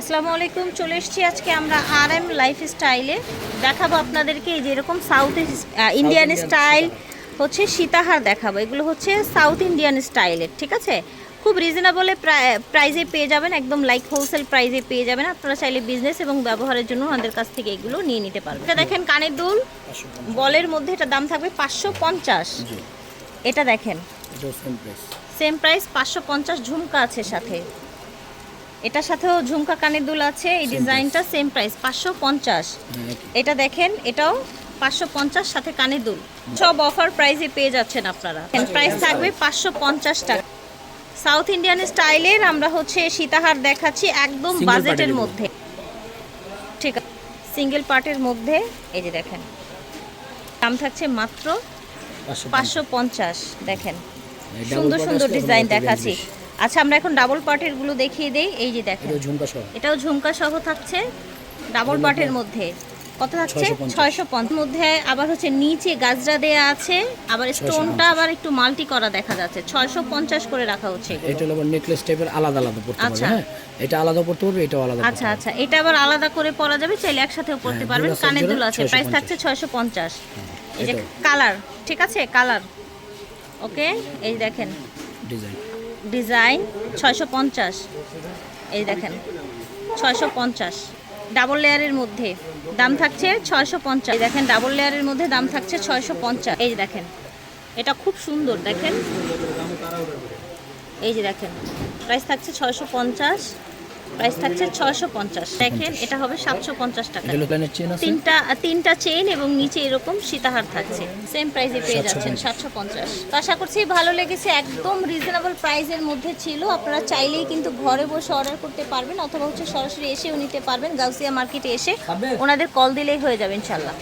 আসসালামু আলাইকুম চলে এসেছি আজকে আমরা আর এম লাইফ স্টাইলে দেখাবো আপনাদেরকে এই যেরকম সাউথ ইন্ডিয়ান স্টাইল হচ্ছে সীতাহার দেখাবো। এগুলো হচ্ছে সাউথ ইন্ডিয়ান স্টাইলের ঠিক আছে? খুব রিজনেবলে প্রাইজে পেয়ে যাবেন একদম লাইক হোলসেল প্রাইজে পেয়ে যাবেন। আপনারা চাইলে বিজনেস এবং ব্যবহারের জন্য আমাদের কাছ থেকে এগুলো নিয়ে নিতে পারবেন। এটা দেখেন কানের দুল বলের মধ্যে এটা দাম থাকবে পাঁচশো পঞ্চাশ। এটা দেখেন। সেম প্রাইস পাঁচশো পঞ্চাশ ঝুমকা আছে সাথে। এটার সাথেও ঝুমকা কানের দুল আছে এই ডিজাইনটা সেম প্রাইস পাঁচশো পঞ্চাশ। এটা দেখেন এটাও পাঁচশো পঞ্চাশ সাথে কানের দুল। সব অফার প্রাইসে পেয়ে যাচ্ছেন আপনারা। প্রাইস থাকবে পাঁচশো পঞ্চাশ টাকা। সাউথ ইন্ডিয়ান স্টাইলের আমরা হচ্ছে সীতাহার দেখাচ্ছি একদম বাজেটের মধ্যে। ঠিক আছে। সিঙ্গেল পার্টের মধ্যে এই যে দেখেন। দাম থাকছে মাত্র পাঁচশো পঞ্চাশ। দেখেন। সুন্দর সুন্দর ডিজাইন দেখাচ্ছি। আচ্ছা আমরা এখন ডাবল পার্টেরগুলো দেখিয়ে দেই। এই যে দেখেন এটা ঝুমকা সহ। এটাও ঝুমকা সহ থাকছে ডাবল পার্টের মধ্যে। কত থাকছে? 650 ছয়শো পঞ্চাশ। মধ্যে আবার হচ্ছে নিচে গাজরা দেয়া আছে আবার স্টোনটা আবার একটু মাল্টি করা দেখা যাচ্ছে। ছয়শো পঞ্চাশ করে রাখা হচ্ছে এটা আবার নেকলেস টাইপের আলাদা আলাদা পড়তে পারবে আচ্ছা। হ্যাঁ? এটা আলাদা পড়তে পারবে এটাও আলাদা আচ্ছা আচ্ছা। এটা আবার আলাদা করে পরা যাবে চাইলে একসাথেও পড়তে হ্যাঁ, পারবেন। কানের দুল আছে। প্রাইস থাকছে ছয়শো পঞ্চাশ। এই যে কালার ঠিক আছে? কালার ওকে এই দেখেন। ডিজাইন? ডিজাইন ছয়শো পঞ্চাশ। এই দেখেন, ছয়শো পঞ্চাশ। ডাবল লেয়ারের মধ্যে দাম থাকছে ছয়শো পঞ্চাশ। দেখেন, ডাবল লেয়ারের মধ্যে দাম থাকছে ছয়শো পঞ্চাশ। এই দেখেন, এটা খুব সুন্দর, দেখেন। এই যে দেখেন প্রাইস থাকছে ছয়শো পঞ্চাশ। প্রাইস থাকছে ছয়শো পঞ্চাশ। দেখেন এটা হবে সাতশো পঞ্চাশ টাকা। তিনটা তিনটা চেন এবং নিচে এরকম সীতাহার থাকছে। সেম প্রাইসে পেয়ে যাচ্ছেন সাতশো পঞ্চাশ। তো আশা করছি ভালো লেগেছে একদম রিজনেবল প্রাইসের মধ্যে ছিল। আপনারা চাইলেই কিন্তু ঘরে বসে অর্ডার করতে পারবেন অথবা হচ্ছে সরাসরি এসেও নিতে পারবেন গাউসিয়া মার্কেটে এসে ওনাদের কল দিলেই হয়ে যাবে ইনশাল্লাহ